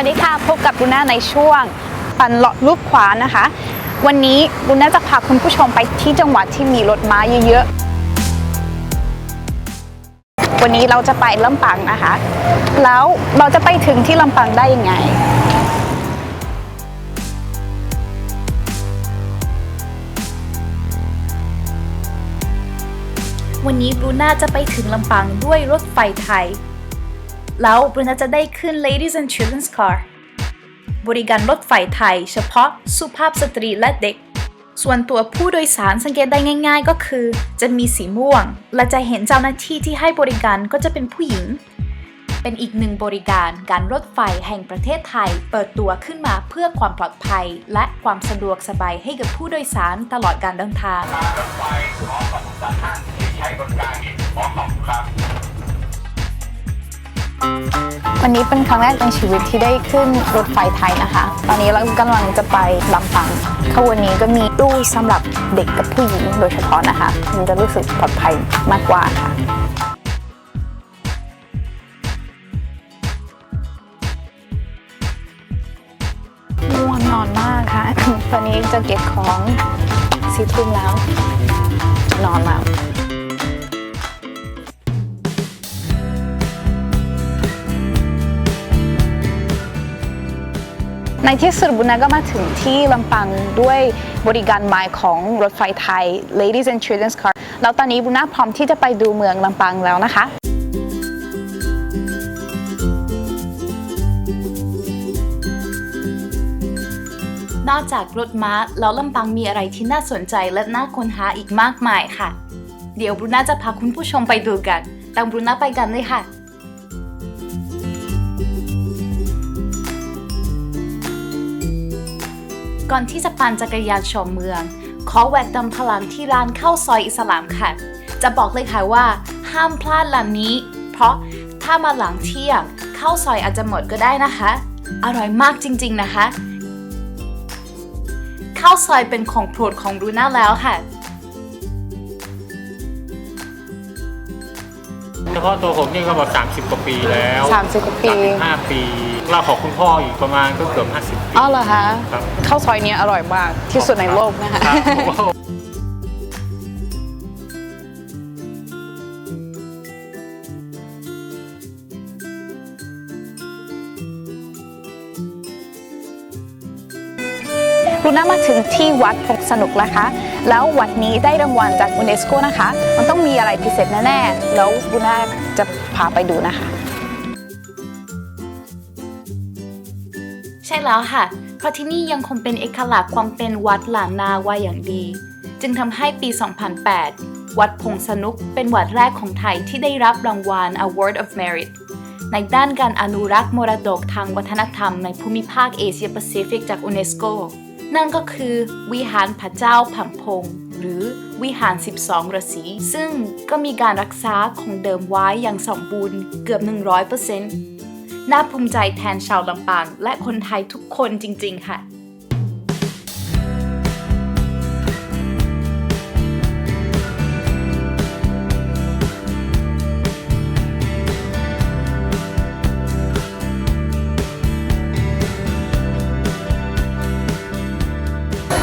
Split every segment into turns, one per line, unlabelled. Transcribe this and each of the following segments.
วัสดีค่ะ พบกับบุน่าในช่วง ปันเลาะรูปขวานะคะ วันนี้บุน่าจะพาคุณผู้ชมไปที่จังหวัดที่มีรถม้าเยอะๆ วันนี้เราจะไปลำปางนะคะ แล้วเราจะไปถึงที่ลำปางได้ยังไง
วันนี้บรูน่าจะไปถึงลำปางด้วยรถไฟไทย แล้วบรูน่าจะได้ขึ้น Ladies and Children's Car บริการรถไฟไทย เฉพาะสุภาพสตรีและเด็ก ส่วนตัวผู้โดยสารสังเกตได้ง่าย ๆ ก็คือ จะมีสีม่วง และจะเห็นเจ้าหน้าที่ที่ให้บริการก็จะเป็นผู้หญิง เป็นอีกหนึ่งบริการการรถไฟแห่งประเทศไทย เปิดตัวขึ้นมาเพื่อความปลอดภัย และความสะดวกสบายให้กับผู้โดยสารตลอดการเดินทาง
วันนี้เป็นครั้งแรกในชีวิตที่ได้ขึ้นรถไฟไทยนะคะ ตอนนี้เรากำลังจะไปลำปางขบวนนี้ก็มีตู้สำหรับเด็กกับผู้หญิงโดยเฉพาะนะคะ มันจะรู้สึกปลอดภัยมากกว่าค่ะง่วงนอนมากค่ะ ตอนนี้จะเก็บของสี่ทุ่มแล้ว นอนแล้ว ในที่สุดบุญนาก็มาถึงที่ลำปางด้วยบริการใหม่ของรถไฟไทย Ladies and Children's Car แล้วตอนนี้บุญนาพร้อมที่จะไปดูเมืองลำปางแล้วนะคะ
นอกจากรถม้าแล้วลำปางมีอะไรที่น่าสนใจและน่าค้นหาอีกมากมายค่ะ เดี๋ยวบรูน่าจะพาคุณผู้ชมไปดูกันตามบรูน่าไปกันเลยค่ะ ก่อนที่จะปั่นจักรยานชมเมือง ขอแวะเติมพลังที่ร้านข้าวซอยอิสลามค่ะ จะบอกเลยค่ะว่า ห้ามพลาดร้านนี้ เพราะถ้ามาหลังเที่ยงข้าวซอยอาจจะหมดก็ได้นะคะ อร่อยมากจริงๆนะคะข้าวซอยเป็นของโปรดของรูน่าแล้วค่ะ
เฉพาะตัวผมนี่ก็แบบ30 กว่าปีแล้ว
30กว่าปี
35 ปี เราของคุณพ่ออีกประมาณก็เกือบ 50ปี
อ๋อเหรอคะ
ครับ
ข้าวซอยเนี้ยอร่อยมากที่สุดในโลกนะคะ
ครับโอ้โห
บุญนามาถึงที่วัดพงสนุกแล้วคะ แล้ววัดนี้ได้รางวัลจากยูเนสโกนะคะ มันต้องมีอะไรพิเศษแน่ๆ แล้วบุญนาจะพาไปดูนะคะ
ช่แล้วค่ะ เพราะที่นี่ยังคงเป็นเอกลักษณ์ความเป็นวัดหลางนาไว้อย่างดี จึงทำให้ปี 2008 วัดพงสนุกเป็นวัดแรกของไทยที่ได้รับรางวัล Award of Merit ในด้านการอนุรักษ์มรดกทางวัฒนธรรมในภูมิภาคเอเชียแปซิฟิกจากยูเนสโก นั่นก็คือวิหารพระเจ้าผังพง หรือวิหาร 12ราศีซึ่งก็มีการรักษาคงเดิมไว้อย่างสมบูรณ์เกือบ 100% น่าภูมิใจแทนชาวลำปางและคนไทยทุกคนจริง ๆ ค่ะ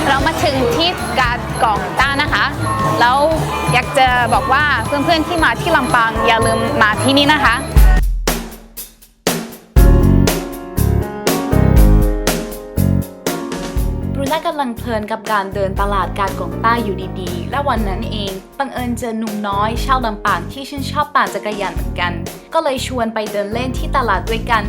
เรามาถึงที่กาดกล่องต้านะคะ แล้วอยากจะบอกว่าเพื่อนๆที่มาที่ลำปางอย่าลืมมาที่นี่นะคะ
บรูน่กำลังเพลินกับการเดินตลาดการกงต้าอยู่ดีๆ และวันนั้นเองบังเอิญเจอหนุ่มน้อยชาวลำปางที่ชื่นชอบปั่นจักรยานเหมือนกัน ก็เลยชวนไปเดินเล่นที่ตลาดด้วยกัน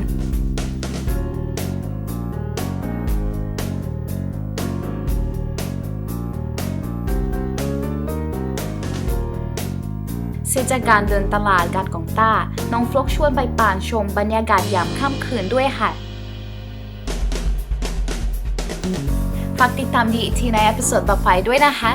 เสร็จจากการเดินตลาดการกงต้า น้องฟลุกชวนไปป่านชมบรรยากาศยามค่ำคืนด้วยค่ะ ฝากติดตามดีอีกทีในเอพิโซดต่อไปด้วยนะคะ